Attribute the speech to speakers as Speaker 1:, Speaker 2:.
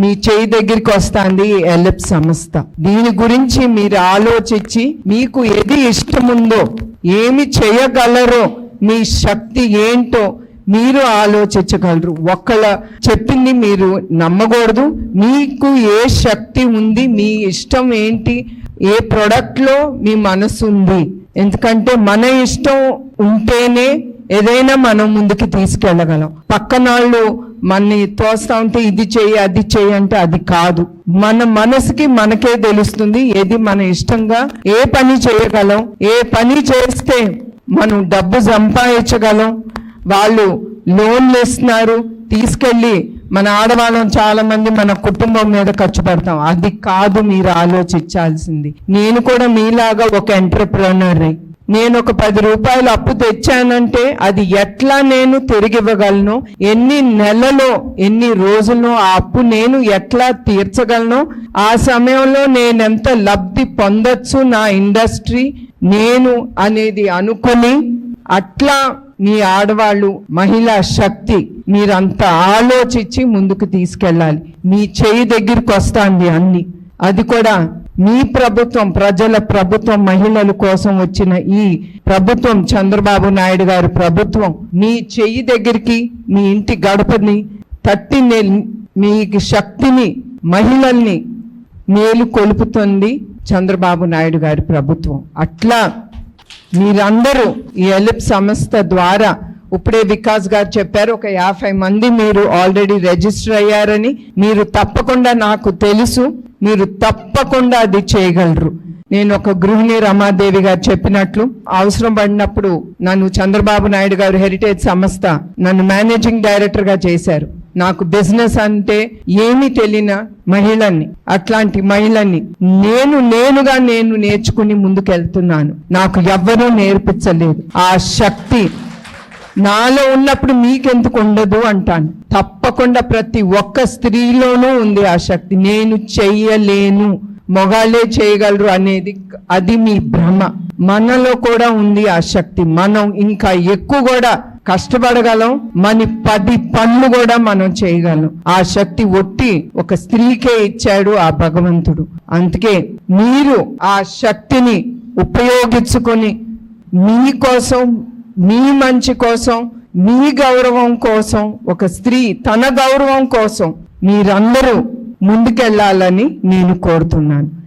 Speaker 1: మీ చేయి దగ్గరికి వస్తుంది ఎలప్ సంస్థ దీని గురించి మీరు ఆలోచించి మీకు ఏది ఇష్టముందో ఏమి చేయగలరో మీ శక్తి ఏంటో మీరు ఆలోచించగలరు. ఒక్కళ్ళ చెప్పింది మీరు నమ్మకూడదు. మీకు ఏ శక్తి ఉంది మీ ఇష్టం ఏంటి ఏ ప్రోడక్ట్లో మీ మనసు ఉంది. ఎందుకంటే మన ఇష్టం ఉంటేనే ఏదైనా మనం ముందుకు తీసుకెళ్ళగలం. పక్కన వాళ్ళు మనని తోస్తా ఉంటే ఇది చెయ్యి అది చెయ్యి అంటే అది కాదు. మన మనసుకి మనకే తెలుస్తుంది ఏది మన ఇష్టంగా ఏ పని చేయగలం ఏ పని చేస్తే మనం డబ్బు సంపాదించగలం. వాళ్ళు లోన్లు ఇస్తున్నారు తీసుకెళ్ళి మన ఆడవాళ్ళం చాలా మంది మన కుటుంబం మీద ఖర్చు పెడతాం. అది కాదు మీరు ఆలోచించాల్సింది. నేను కూడా మీలాగా ఒక ఎంటర్ప్రినర్ నేను ఒక పది రూపాయలు అప్పు తెచ్చానంటే అది ఎట్లా నేను తిరిగి ఇవ్వగలను ఎన్ని నెలలో ఎన్ని రోజుల్లో ఆ అప్పు నేను ఎట్లా తీర్చగలను? ఆ సమయంలో నేను ఎంత లబ్ధి పొందొచ్చు నా ఇండస్ట్రీ? నేను అనేది అనుకొని అట్లా మీ ఆడవాళ్ళు మహిళా శక్తి మీరంతా ఆలోచించి ముందుకు తీసుకెళ్ళాలి. మీ చేయి దగ్గరికి వస్తాంది అన్ని. అది కూడా మీ ప్రభుత్వం ప్రజల ప్రభుత్వం మహిళల కోసం వచ్చిన ఈ ప్రభుత్వం చంద్రబాబు నాయుడు గారి ప్రభుత్వం మీ చెయ్యి దగ్గరికి మీ ఇంటి గడపని తట్టి మీ శక్తిని మహిళల్ని మేలు కొలుపుతుంది చంద్రబాబు నాయుడు గారి ప్రభుత్వం. అట్లా మీరందరూ ఈ ఎలిప్ సంస్థ ద్వారా ఇప్పుడే వికాస్ గారు చెప్పారు ఒక యాభై మంది మీరు ఆల్రెడీ రిజిస్టర్ అయ్యారని. మీరు తప్పకుండా నాకు తెలుసు మీరు తప్పకుండా అది చేయగలరు. నేను ఒక గృహిణి రమాదేవి గారు చెప్పినట్లు అవసరం పడినప్పుడు నన్ను చంద్రబాబు నాయుడు గారు హెరిటేజ్ సంస్థ నన్ను మేనేజింగ్ డైరెక్టర్గా చేశారు. నాకు బిజినెస్ అంటే ఏమీ తెలియన మహిళని అట్లాంటి మహిళని నేను నేనుగా నేను నేర్చుకుని ముందుకెళ్తున్నాను. నాకు ఎవ్వరూ నేర్పించలేదు. ఆ శక్తి నాలో ఉన్నప్పుడు మీకెందుకు ఉండదు అంటాను. తప్పకుండా ప్రతి ఒక్క స్త్రీలోనూ ఉంది ఆ శక్తి. నేను చెయ్యలేను. మొగాలే చేయగలరు అనేది అది మీ భ్రమ. మనలో కూడా ఉంది ఆ శక్తి. మనం ఇంకా ఎక్కువ కూడా కష్టపడగలం. మన పది పనులు కూడా మనం చేయగలం. ఆ శక్తి ఒట్టి ఒక స్త్రీకే ఇచ్చాడు ఆ భగవంతుడు. అందుకే మీరు ఆ శక్తిని ఉపయోగించుకొని మీకోసం మీ మంచి కోసం మీ గౌరవం కోసం ఒక స్త్రీ తన గౌరవం కోసం మీరందరూ ముందుకెళ్ళాలని నేను కోరుతున్నాను.